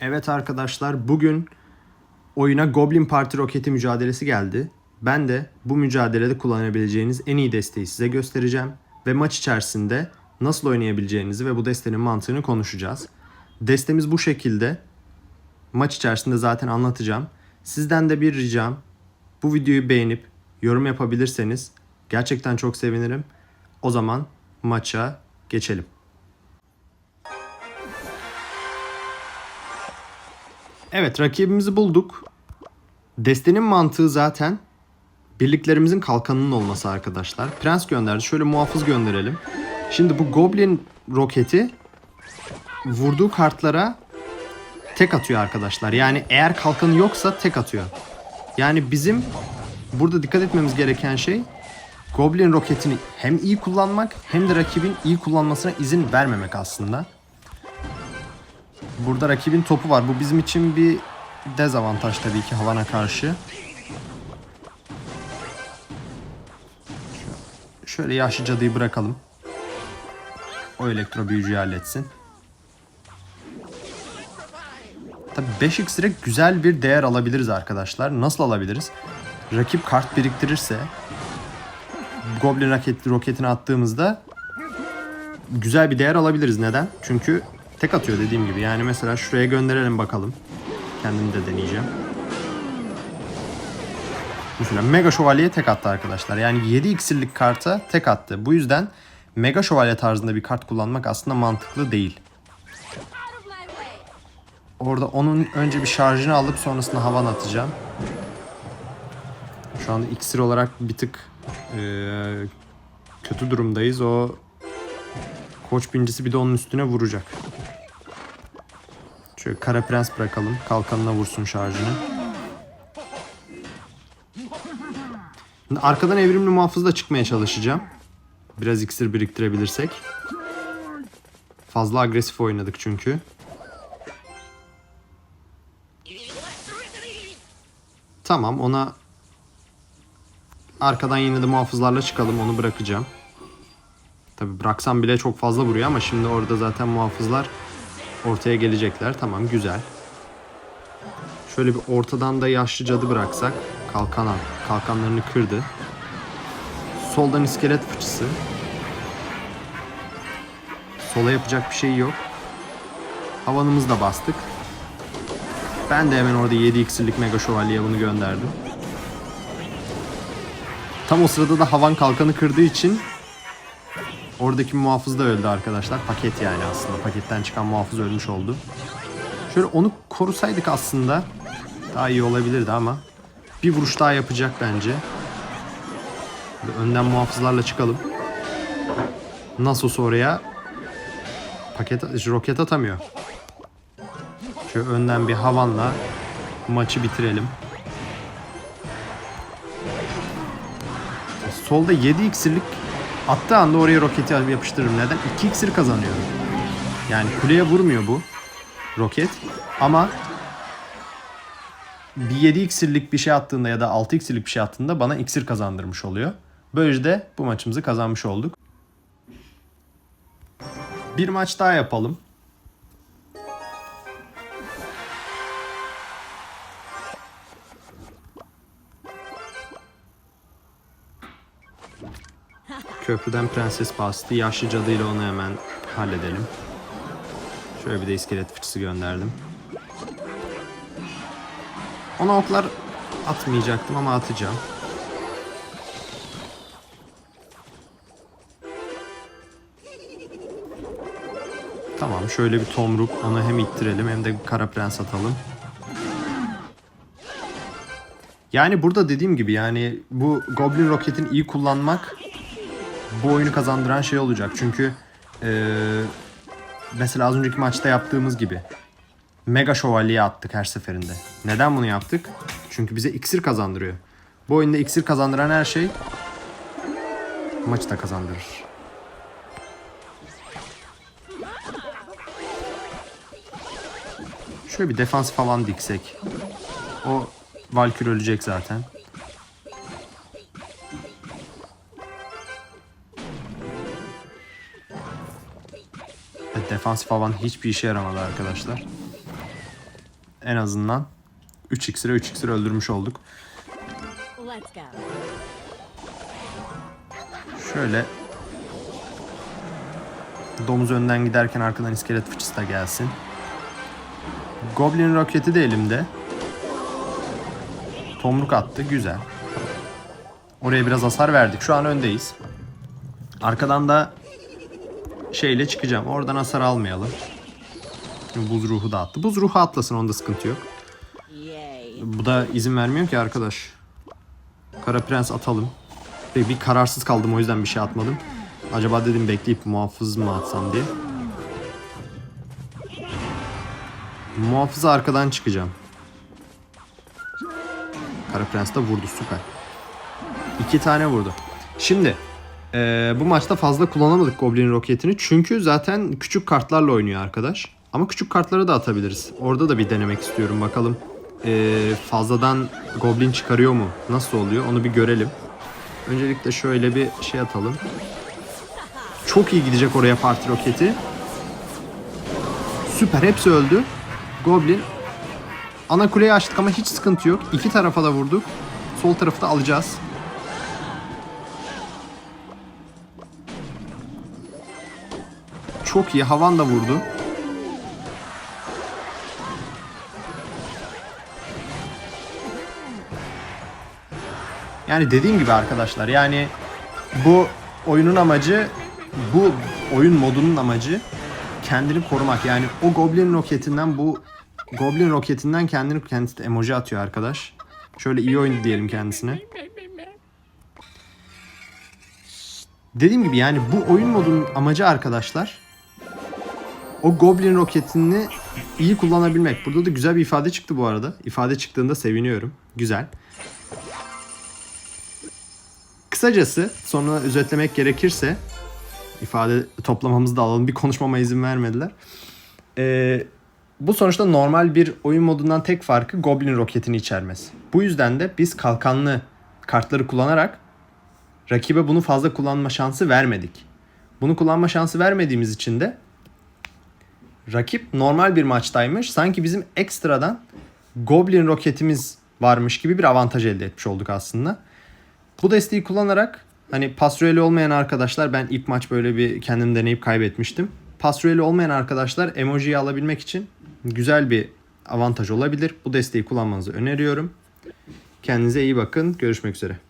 Evet arkadaşlar bugün oyuna Goblin Party roketi mücadelesi geldi. Ben de bu mücadelede kullanabileceğiniz en iyi desteği size göstereceğim. Ve maç içerisinde nasıl oynayabileceğinizi ve bu destenin mantığını konuşacağız. Destemiz bu şekilde. Maç içerisinde zaten anlatacağım. Sizden de bir ricam. Bu videoyu beğenip yorum yapabilirseniz gerçekten çok sevinirim. O zaman maça geçelim. Evet rakibimizi bulduk. Destenin mantığı zaten birliklerimizin kalkanının olması arkadaşlar. Prens gönderdi. Şöyle muhafız gönderelim. Şimdi bu Goblin roketi vurduğu kartlara tek atıyor arkadaşlar. Yani eğer kalkanı yoksa tek atıyor. Yani bizim burada dikkat etmemiz gereken şey Goblin roketini hem iyi kullanmak hem de rakibin iyi kullanmasına izin vermemek aslında. Burada rakibin topu var. Bu bizim için bir dezavantaj tabii ki havana karşı. Şöyle yaşlı cadıyı bırakalım. O elektro büyücüyü halletsin. Tabii 5 iksire güzel bir değer alabiliriz arkadaşlar. Nasıl alabiliriz? Rakip kart biriktirirse Goblin roketini attığımızda güzel bir değer alabiliriz. Neden? Çünkü tek atıyor dediğim gibi. Yani mesela şuraya gönderelim bakalım. Kendim de deneyeceğim. Mesela Mega Şövalye tek attı arkadaşlar. Yani 7 iksirlik karta tek attı. Bu yüzden Mega Şövalye tarzında bir kart kullanmak aslında mantıklı değil. Orada onun önce bir şarjını alıp sonrasında havan atacağım. Şu anda iksir olarak bir tık eee, kötü durumdayız. O koç bincisi bir de onun üstüne vuracak. Şöyle kara prens bırakalım. Kalkanına vursun şarjını. Arkadan evrimli muhafızla çıkmaya çalışacağım. Biraz iksir biriktirebilirsek. Fazla agresif oynadık çünkü. Tamam ona arkadan yine de muhafızlarla çıkalım onu bırakacağım. Tabi bıraksam bile çok fazla vuruyor ama şimdi orada zaten muhafızlar ortaya gelecekler. Tamam güzel. Şöyle bir ortadan da yaşlı cadı bıraksak. Kalkan kalkanlarını kırdı. Soldan iskelet fıçısı. Sola yapacak bir şey yok. Havanımızı da bastık. Ben de hemen orada 7 iksirlik mega şövalyeye bunu gönderdim. Tam o sırada da havan kalkanı kırdığı için oradaki muhafız da öldü arkadaşlar. Paket yani aslında. Paketten çıkan muhafız ölmüş oldu. Şöyle onu korusaydık aslında daha iyi olabilirdi ama bir vuruş daha yapacak bence. Böyle önden muhafızlarla çıkalım. Nasıl oraya paket roket atamıyor. Şöyle önden bir havanla maçı bitirelim. Solda 7 iksirlik attığı anda oraya roketi yapıştırırım. Neden? 2 iksir kazanıyorum. Yani kuleye vurmuyor bu roket. Ama bir 7 iksirlik bir şey attığında ya da 6 iksirlik bir şey attığında bana iksir kazandırmış oluyor. Böylece de bu maçımızı kazanmış olduk. Bir maç daha yapalım. Köprüden prenses bastı. Yaşlı cadıyla onu hemen halledelim. Şöyle bir de iskelet fıçısı gönderdim. Ona oklar atmayacaktım ama atacağım. Tamam şöyle bir tomruk onu hem ittirelim hem de kara prens atalım. Yani burada dediğim gibi yani bu Goblin roketini iyi kullanmak bu oyunu kazandıran şey olacak. Çünkü eee, mesela az önceki maçta yaptığımız gibi Mega Şövalye'ye attık her seferinde. Neden bunu yaptık? Çünkü bize iksir kazandırıyor. Bu oyunda iksir kazandıran her şey maçı da kazandırır. Şöyle bir defans falan diksek. O Valkür ölecek zaten. Defansif falan hiçbir işe yaramadı arkadaşlar. en azından 3 iksire 3 iksir öldürmüş olduk. Şöyle domuz önden giderken arkadan iskelet fıçısı da gelsin. Goblin roketi de elimde. Tomruk attı. Güzel. Oraya biraz hasar verdik. Şu an öndeyiz. Arkadan da şeyle çıkacağım. Oradan hasar almayalım. Buz ruhu da attı. Buz ruhu atlasın onda sıkıntı yok. Bu da izin vermiyor ki arkadaş. Kara Prens atalım. Ve bir kararsız kaldım o yüzden bir şey atmadım. Acaba dedim bekleyip muhafız mı atsam diye. Muhafızı arkadan çıkacağım. Kara Prens de vurdu süper. İki tane vurdu. Şimdi eee, bu maçta fazla kullanamadık Goblin roketini. Çünkü zaten küçük kartlarla oynuyor arkadaş. Ama küçük kartları da atabiliriz. Orada da bir denemek istiyorum. Bakalım eee, fazladan Goblin çıkarıyor mu? Nasıl oluyor? Onu bir görelim. Öncelikle şöyle bir şey atalım. Çok iyi gidecek oraya parti roketi. Süper hepsi öldü. Goblin. Ana kuleyi açtık ama hiç sıkıntı yok. İki tarafa da vurduk. Sol tarafı da alacağız. Çok iyi. Havan da vurdu. Yani dediğim gibi arkadaşlar yani bu oyunun amacı bu oyun modunun amacı kendini korumak. Yani o Goblin roketinden bu Goblin roketinden kendini kendisi emoji atıyor arkadaş. Şöyle iyi oyun diyelim kendisine. Dediğim gibi yani bu oyun modunun amacı arkadaşlar o Goblin roketini iyi kullanabilmek. Burada da güzel bir ifade çıktı bu arada. İfade çıktığında seviniyorum. Güzel. Kısacası sonra özetlemek gerekirse ifade toplamamızı da alalım. Bir konuşmama izin vermediler. Ee, bu sonuçta normal bir oyun modundan tek farkı Goblin roketini içermesi. Bu yüzden de biz kalkanlı kartları kullanarak rakibe bunu fazla kullanma şansı vermedik. Bunu kullanma şansı vermediğimiz için de rakip normal bir maçtaymış. Sanki bizim ekstradan Goblin roketimiz varmış gibi bir avantaj elde etmiş olduk aslında. Bu desteği kullanarak hani pasreli olmayan arkadaşlar ben ilk maç böyle bir kendim deneyip kaybetmiştim. Pasreli olmayan arkadaşlar emojiyi alabilmek için güzel bir avantaj olabilir. Bu desteği kullanmanızı öneriyorum. Kendinize iyi bakın. Görüşmek üzere.